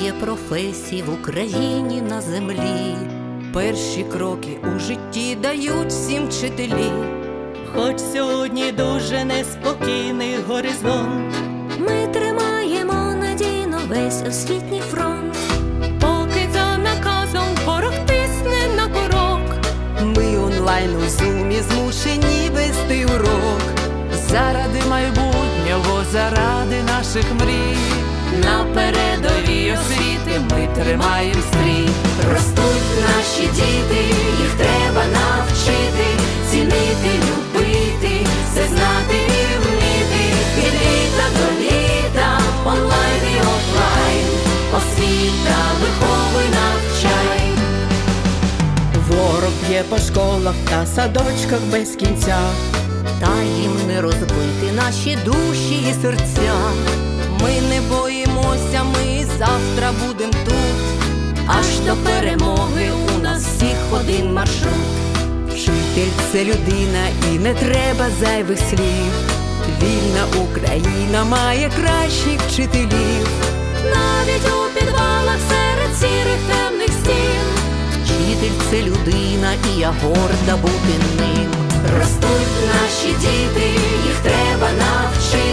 Є професій в Україні на землі. Перші кроки у житті дають всім вчителі. Хоч сьогодні дуже неспокійний горизонт, Ми тримаємо надійно весь освітній фронт. поки за наказом ворог тисне на курок. Ми онлайн у зумі змушені вести урок. Заради майбутнього, заради наших мрій. На освіти ми тримаємо стрій. Ростуть наші діти, їх треба навчити, цінити, любити, все знати і вміти. Від літа до літа, онлайн і офлайн, освіта, виховуй, навчай. Ворог б'є по школах та садочках без кінця. Та їм не розбити наші душі і серця. Це людина і не треба зайвих слів. Вільна Україна має кращих вчителів. Навіть у підвалах серед сірих темних стін. Вчитель це людина, і я горда бути ним. Ростуть наші діти, їх треба навчити,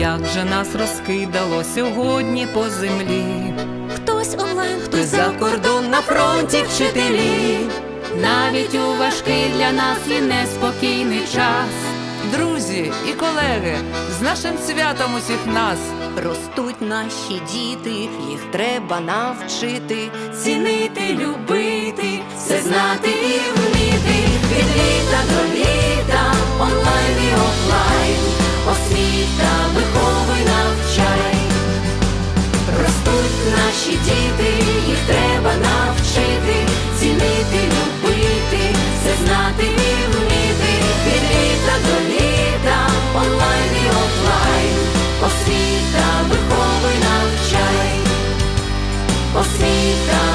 як же нас розкидало сьогодні по землі. Хтось онлайн, хтось за кордон на фронті вчителі, навіть у важкий для нас і неспокійний час. Друзі і колеги, з нашим святом усіх нас ростуть наші діти, їх треба навчити, цінити, любити, все знати і вміти від літа до літа, онлайн і офлайн. наші діти, їх треба навчити, цінити, любити, все знати і вміти. Від літа до літа, онлайн і офлайн, освіта, виховуй, навчай, освіта.